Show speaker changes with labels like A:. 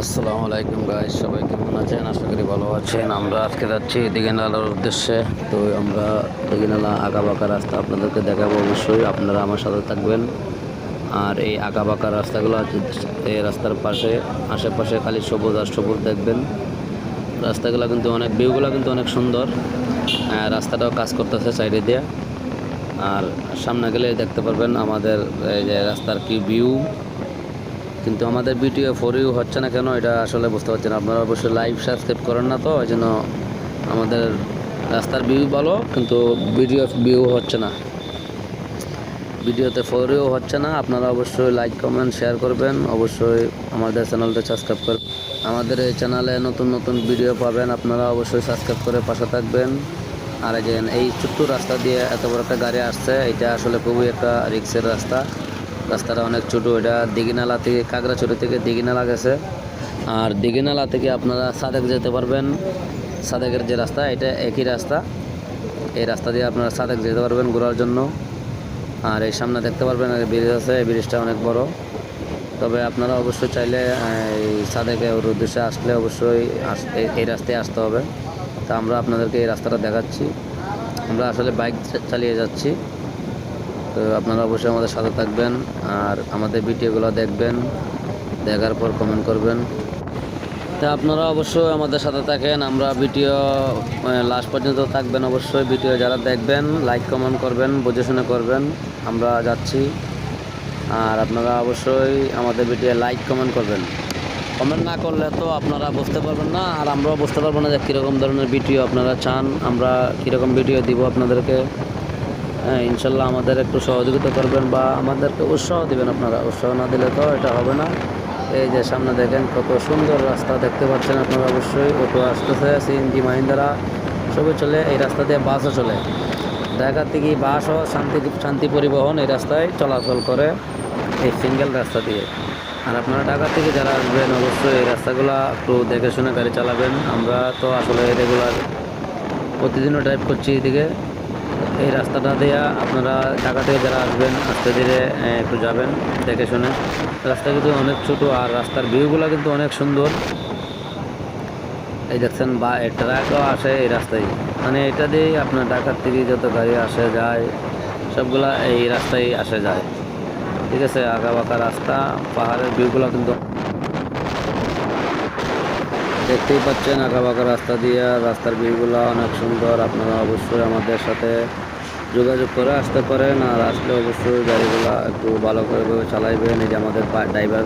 A: আসসালামু আলাইকুম গাইস সবাই কেমন আছেন? আশা করি ভালো আছেন। আমরা আজকে যাচ্ছি দিঘিনালার উদ্দেশ্যে। তো আমরা আঁকা বাঁকা রাস্তা আপনাদেরকে দেখাবো অবশ্যই। আপনারা আমার সাথে থাকবেন। আর এই আঁকা বাঁকা রাস্তাগুলো আছে, এই রাস্তার পাশে, আশেপাশে খালি সবুজ আর সবুজ দেখবেন। রাস্তাগুলো কিন্তু অনেক ভিউগুলো কিন্তু অনেক সুন্দর। রাস্তাটাও কাজ করতেছে সাইডে দিয়ে। আর সামনে গেলে দেখতে পারবেন আমাদের এই যে রাস্তার কি ভিউ কিন্তু আমাদের ভিডিও ইউ হচ্ছে না কেন, এটা আসলে বুঝতে পারছেন আপনারা অবশ্যই লাইভ সাবস্ক্রাইব করেন না তো, ওই জন্য আমাদের রাস্তার ভিউ ভালো, কিন্তু ভিডিও ভিউ হচ্ছে না। ভিডিওতে ফোর ইউ হচ্ছে না, আপনারা অবশ্যই লাইক কমেন্ট শেয়ার করবেন। অবশ্যই আমাদের চ্যানেলটা সাবস্ক্রাইব করবেন আমাদের এই চ্যানেলে নতুন নতুন ভিডিও পাবেন, আপনারা অবশ্যই সাবস্ক্রাইব করে পাশে থাকবেন। আর এই ছোট্ট রাস্তা দিয়ে এত বড় একটা গাড়ি আসছে, এটা আসলে খুবই একটা রিক্সের রাস্তা। রাস্তাটা অনেক ছোটো, এটা দিঘিনালা থেকে কাকড়াছড়ি থেকে দিঘিনালা গেছে। আর দিঘিনালা থেকে আপনারা সাদেক যেতে পারবেন। সাদেকের যে রাস্তা, এটা একই রাস্তা। এই রাস্তা দিয়ে আপনারা সাদেক যেতে পারবেন ঘোরার জন্য। আর এই সামনে দেখতে পারবেন ব্রিজ আছে, এই ব্রিজটা অনেক বড়। তবে আপনারা অবশ্যই চাইলে এই সাদেকে ওর উদ্দেশ্যে আসলে অবশ্যই এই রাস্তায় আসতে হবে। তা আমরা আপনাদেরকে এই রাস্তাটা দেখাচ্ছি। আমরা আসলে বাইক চালিয়ে যাচ্ছি। তো আপনারা অবশ্যই আমাদের সাথে থাকবেন আর আমাদের ভিডিওগুলো দেখবেন, দেখার পর কমেন্ট করবেন। তা আপনারা অবশ্যই আমাদের সাথে থাকেন, আমরা ভিডিও লাস্ট পর্যন্ত থাকবেন অবশ্যই। ভিডিও যারা দেখবেন লাইক কমেন্ট করবেন, বুঝে শুনে করবেন। আমরা যাচ্ছি। আর আপনারা অবশ্যই আমাদের ভিডিও লাইক কমেন্ট করবেন। কমেন্ট না করলে তো আপনারা বুঝতে পারবেন না, আর আমরাও বুঝতে পারব না যে কীরকম ধরনের ভিডিও আপনারা চান। আমরা কীরকম ভিডিও দিব আপনাদেরকে। ইনশাল্লাহ আমাদের একটু সহযোগিতা করবেন বা আমাদেরকে উৎসাহ দিবেন আপনারা। উৎসাহ না দিলে তো এটা হবে না। এই যে সামনে দেখেন কত সুন্দর রাস্তা দেখতে পাচ্ছেন আপনারা অবশ্যই। অটো আসতেছে, সিএনজি মাহিন্দ্রা সবই চলে, এই রাস্তা দিয়ে বাসও চলে। ঢাকা থেকে বাসও শান্তি শান্তি পরিবহন এই রাস্তায় চলাচল করে এই সিঙ্গেল রাস্তা দিয়ে। আর আপনারা ঢাকা থেকে যারা আসবেন, অবশ্যই এই রাস্তাগুলো একটু দেখে শুনে গাড়ি চালাবেন। আমরা তো আসলে রেগুলার প্রতিদিনও ড্রাইভ করছি এদিকে। এই রাস্তাটা দিয়ে আপনারা ঢাকা থেকে যারা আসবেন, আস্তে ধীরে একটু যাবেন, দেখে শুনে। রাস্তা কিন্তু অনেক ছোটো আর রাস্তার ভিউগুলো কিন্তু অনেক সুন্দর। এই দেখছেন, বা ট্রাকও আসে এই রাস্তায়। মানে এটা দিয়েই আপনার ঢাকার থেকে যত গাড়ি আসে, যায়, সবগুলা এই রাস্তায় আসে, যায়। ঠিক আছে আঁকা বাঁকা রাস্তা, পাহাড়ের ভিউগুলো কিন্তু দেখতেই পাচ্ছেন বাঁকা রাস্তা দিয়ে রাস্তার ভিউগুলো অনেক সুন্দর। আপনারা অবশ্যই আমাদের সাথে যোগাযোগ করে আসতে পারেন আর আসলে অবশ্যই গাড়িগুলো একটু ভালো করে চালাইবেন। এই যে আমাদের ড্রাইভার